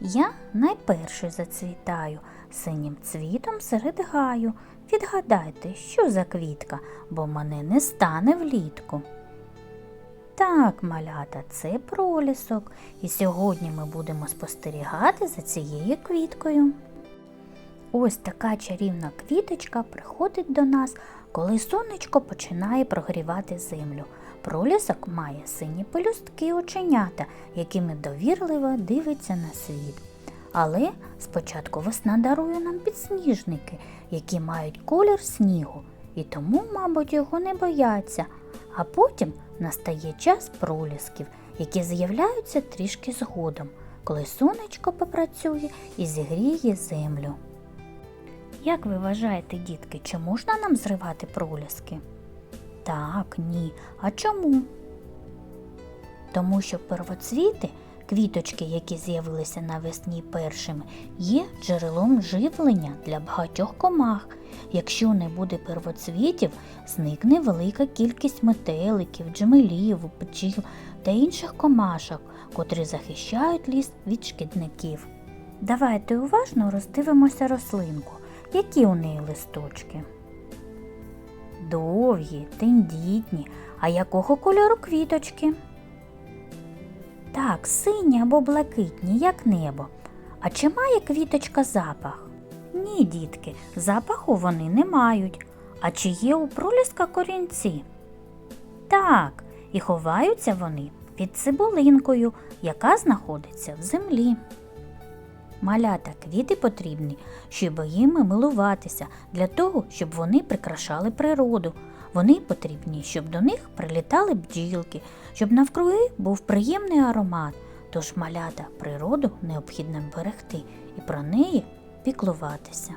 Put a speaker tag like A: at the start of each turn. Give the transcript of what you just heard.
A: Я найперше зацвітаю синім цвітом серед гаю. Відгадайте, що за квітка, бо мене не стане влітку. Так, малята, це пролісок, і сьогодні ми будемо спостерігати за цією квіткою. Ось така чарівна квіточка приходить до нас, коли сонечко починає прогрівати землю. Пролісок має сині пелюстки оченята, якими довірливо дивиться на світ. Але спочатку весна дарує нам підсніжники, які мають колір снігу, і тому, мабуть, його не бояться. А потім настає час пролісків, які з'являються трішки згодом, коли сонечко попрацює і зігріє землю. Як ви вважаєте, дітки, чи можна нам зривати проліски? Так, ні. А чому? Тому що первоцвіти, квіточки, які з'явилися навесні першими, є джерелом живлення для багатьох комах. Якщо не буде первоцвітів, зникне велика кількість метеликів, джмелів, бджіл та інших комашок, котрі захищають ліс від шкідників. Давайте уважно роздивимося рослинку. Які у неї листочки? Довгі, тендітні. А якого кольору квіточки? Так, сині або блакитні, як небо. А чи має квіточка запах? Ні, дітки, запаху вони не мають. А чи є у проліска корінці? Так, і ховаються вони під цибулинкою, яка знаходиться в землі. Малята квіти потрібні, щоб їми милуватися, для того, щоб вони прикрашали природу. Вони потрібні, щоб до них прилітали бджілки, щоб навкруги був приємний аромат. Тож малята природу необхідно берегти і про неї піклуватися.